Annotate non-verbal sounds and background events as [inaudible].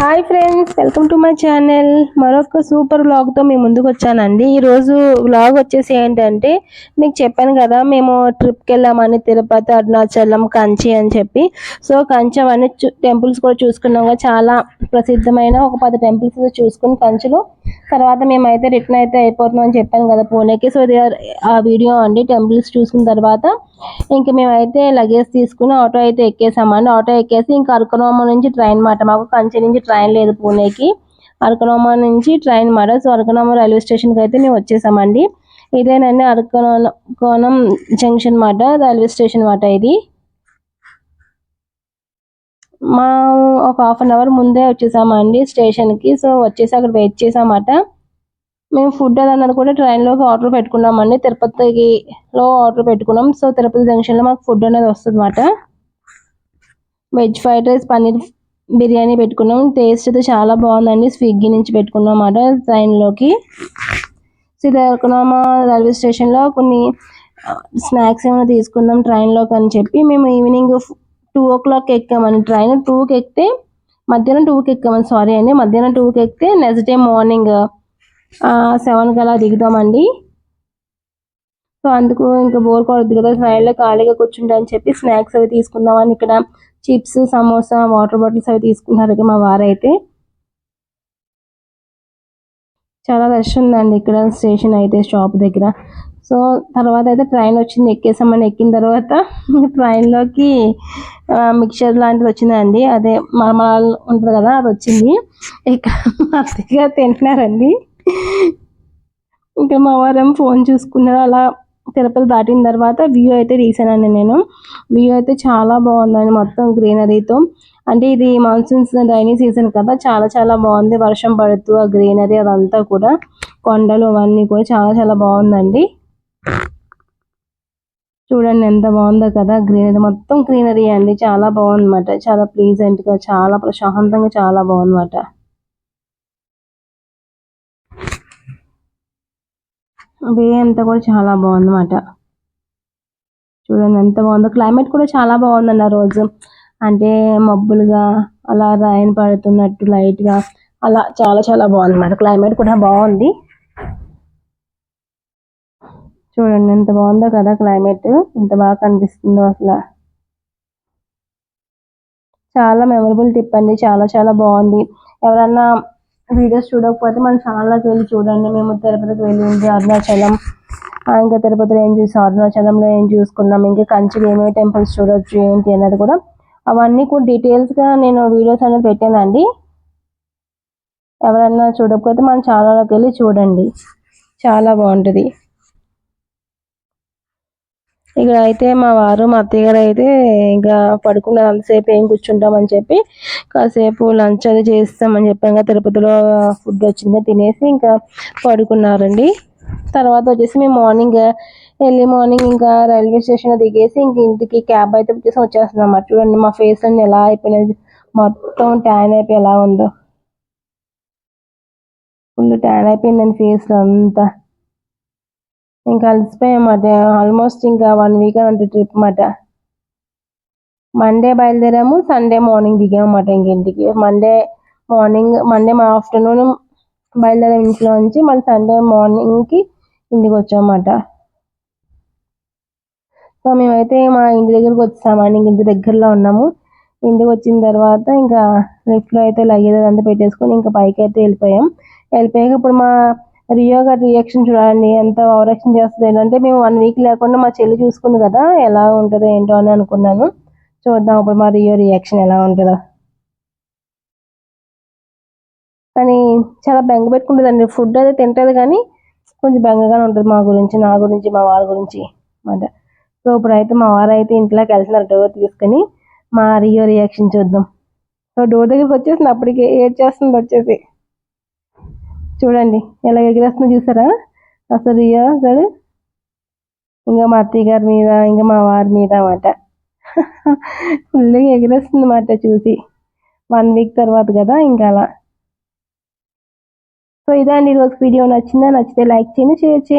Hi friends welcome to my channel. మరొక super వ్లాగ్తో మేము ముందుకు వచ్చానండి. ఈరోజు వ్లాగ్ వచ్చేసి ఏంటంటే మీకు చెప్పాను కదా మేము ట్రిప్కి వెళ్ళామని తిరుపతి అరుణాచలం కంచి అని చెప్పి. సో కంచి అవన్నీ టెంపుల్స్ కూడా చూసుకున్నాం చాలా ప్రసిద్ధమైన ఒక పది టెంపుల్స్ చూసుకుని కంచిలో తర్వాత మేమైతే రిటర్న్ అయితే అయిపోతున్నాం అని చెప్పాను కదా పూణేకి సో ఆ వీడియో అండి టెంపుల్స్ చూసుకున్న తర్వాత ఇంక మేమైతే లగేజ్ తీసుకుని ఆటో అయితే ఎక్కేసామండి ఆటో ఎక్కేసి ఇంకా అరకనోమ నుంచి ట్రైన్ మాట మాకు కంచి నుంచి ట్రైన్ లేదు పూణేకి అరకనోమ నుంచి ట్రైన్ మాట సో అరకనోమ రైల్వే స్టేషన్కి అయితే మేము వచ్చేసామండి ఇదేనండి అరకనోనం జంక్షన్ మాట రైల్వే స్టేషన్ మాట ఇది. మా ఒక హాఫ్ అన్ అవర్ ముందే వచ్చేసామండి స్టేషన్కి సో వచ్చేసి అక్కడ వెయిట్ చేసామట. మేము ఫుడ్ అన్నది కూడా ట్రైన్లోకి ఆర్డర్ పెట్టుకున్నామండి. తిరుపతిలో ఆర్డర్ పెట్టుకున్నాం. సో తిరుపతి జంక్షన్లో మాకు ఫుడ్ అనేది వస్తుంది అన్నమాట veg fried rice paneer biryani పెట్టుకున్నాం. టేస్ట్ అయితే చాలా బాగుందండి. స్విగ్గీ నుంచి పెట్టుకున్నాం అన్నమాట ట్రైన్లోకి శ్రీకాకుళమా రైల్వే స్టేషన్లో కొన్ని స్నాక్స్ ఏమైనా తీసుకుందాం ట్రైన్లోకి అని చెప్పి మేము ఈవినింగ్ టూ ఓ క్లాక్ ఎక్కామని ట్రైన్ టూకి ఎక్కితే మధ్యాహ్నం టూకి ఎక్కామని సారీ అండి మధ్యాహ్నం టూకి ఎక్కితే నెక్స్ట్ డే మార్నింగ్ సెవెన్కి అలా దిగుతామండి సో అందుకు ఇంకా బోర్ కొడుద్ది కదా ట్రైన్లో ఖాళీగా కూర్చుంటా అని చెప్పి స్నాక్స్ అవి తీసుకుందామని ఇక్కడ చిప్స్ సమోసా వాటర్ బాటిల్స్ అవి తీసుకున్నారు మా వారైతే. చాలా రష్ ఉందండి. ఇక్కడ స్టేషన్ అయితే షాప్ దగ్గర. సో తర్వాత అయితే ట్రైన్ వచ్చింది. ఎక్కేసామని ఎక్కిన తర్వాత [laughs] ట్రైన్లోకి మిక్చర్ లాంటిది వచ్చిందండి. అదే మరమరాలు ఉంటుంది కదా అది వచ్చింది. ఇక్కడ అతిగా తింటున్నారండి ఇంకా మా వారేమో ఫోన్ చూసుకున్నారు. అలా తిరుపతి దాటిన తర్వాత వ్యూ అయితే తీసానండి నేను. వ్యూ అయితే చాలా బాగుందండి. మొత్తం గ్రీనరీతో. అంటే ఇది మాన్సూన్స్ రైనీ సీజన్ కదా. చాలా చాలా బాగుంది. వర్షం పడుతూ ఆ గ్రీనరీ అదంతా కూడా కొండలు అవన్నీ కూడా చాలా చాలా బాగుందండి. చూడండి ఎంత బాగుందో కదా గ్రీనరీ మొత్తం గ్రీనరీ అండి. చాలా బాగుందన్నమాట. చాలా ప్లీజెంట్గా చాలా ప్రశాంతంగా చాలా బాగుందన్నమాట. వే అంతా కూడా చాలా బాగుందన్నమాట. చూడండి ఎంత బాగుందో. క్లైమేట్ కూడా చాలా బాగుందండి ఆ రోజు. అంటే మబ్బులుగా అలా రాయన పడుతున్నట్టు లైట్గా అలా చాలా చాలా బాగుంది అన్నమాట క్లైమేట్ కూడా బాగుంది. చూడండి ఎంత బాగుందో కదా క్లైమేట్ ఎంత బాగా కనిపిస్తుందో అసలు. చాలా మెమరబుల్ ట్రిప్ అండి. చాలా చాలా బాగుంది. ఎవరన్నా వీడియోస్ చూడకపోతే మన ఛానల్లోకి వెళ్ళి చూడండి. మేము తిరుపతికి వెళ్ళింది అరుణాచలం. ఇంకా తిరుపతిలో ఏం చూసాం? అరుణాచలంలో ఏం చూసుకున్నాం? ఇంకా కంచిలో ఏమేమి టెంపుల్స్ చూడొచ్చు ఏంటి అన్నది కూడా అవన్నీ కూడా డీటెయిల్స్గా నేను వీడియోస్ అనేది పెట్టానండి. ఎవరన్నా చూడకపోతే మన ఛానల్లోకి వెళ్ళి చూడండి. చాలా బాగుంటుంది. ఇక్కడ అయితే మా వారు మా అత్తయ్య గారు అయితే ఇంకా పడుకున్నారు అంతసేపు ఏం కూర్చుంటామని చెప్పి కాసేపు లంచ్ అది చేస్తామని చెప్పాం తిరుపతిలో ఫుడ్ వచ్చిందని తినేసి ఇంకా పడుకున్నారండి. తర్వాత వచ్చేసి మేము మార్నింగ్ ఎర్లీ మార్నింగ్ ఇంకా రైల్వే స్టేషన్ దిగేసి ఇంక ఇంటికి క్యాబ్ అయితే వచ్చేసి వచ్చేస్తున్నాం అన్నమాట చూడండి మా ఫేస్ అన్ని ఎలా అయిపోయినది మొత్తం ట్యాన్ అయిపోయి ఎలా ఉందో. ఫుల్ ట్యాన్ అయిపోయిందండి ఫేస్ అంతా. ఇంకా అలసిపోయామాట ఆల్మోస్ట్ ఇంకా వన్ వీక్ అంటే ట్రిప్ అన్నమాట మండే బయలుదేరాము సండే మార్నింగ్ దిగామన్నమాట ఇంకింటికి మండే మార్నింగ్ మండే మా ఆఫ్టర్నూన్ బయలుదేరాము ఇంట్లో నుంచి. మళ్ళీ సండే మార్నింగ్కి ఇంటికి వచ్చామన్నమాట సో మేమైతే మా ఇంటి దగ్గరకు వచ్చామండి. ఇంటి దగ్గరలో ఉన్నాము. ఇంటికి వచ్చిన తర్వాత ఇంకా లిఫ్ట్లో అయితే లగేజ్ అంతా పెట్టేసుకొని ఇంకా పైకి అయితే వెళ్ళిపోయాం. వెళ్ళిపోయాక ఇప్పుడు మా రియో గారి రియాక్షన్ చూడండి ఎంత ఓవరాక్షన్ చేస్తుంది ఏంటంటే మేము వన్ వీక్ లేకుండా మా చెల్లి చూసుకుంది కదా ఎలా ఉంటుందో ఏంటో అని అనుకున్నాను. చూద్దాం ఇప్పుడు మా రియో రియాక్షన్ ఎలా ఉంటుందో. కానీ చాలా బెంగ పెట్టుకుంటుందండి. ఫుడ్ అయితే తింటుంది కానీ కొంచెం బెంగగానే ఉంటుంది మా గురించి నా గురించి మా వాళ్ళ గురించి. మాట సో ఇప్పుడైతే మా వారు అయితే ఇంట్లోకి వెళ్తున్నారు డోర్ తీసుకొని. మా రియో రియాక్షన్ చూద్దాం. సో డోర్ దగ్గరికి వచ్చేసింది. అప్పటికి ఏడ్ చేస్తుంది వచ్చేసి. చూడండి ఎలా ఎగిరేస్తుందో చూసారా? అసలు రియో అసలు ఇంకా మా అత్తయ్య గారి మీద ఇంకా మా వారి మీద అన్నమాట. ఫుల్గా ఎగిరేస్తుంది అన్నమాట చూసి. వన్ వీక్ తర్వాత కదా ఇంకా అలా. సో ఇదండి ఈరోజు వీడియో. నచ్చిందా? నచ్చితే లైక్ చేయండి షేర్ చేయండి.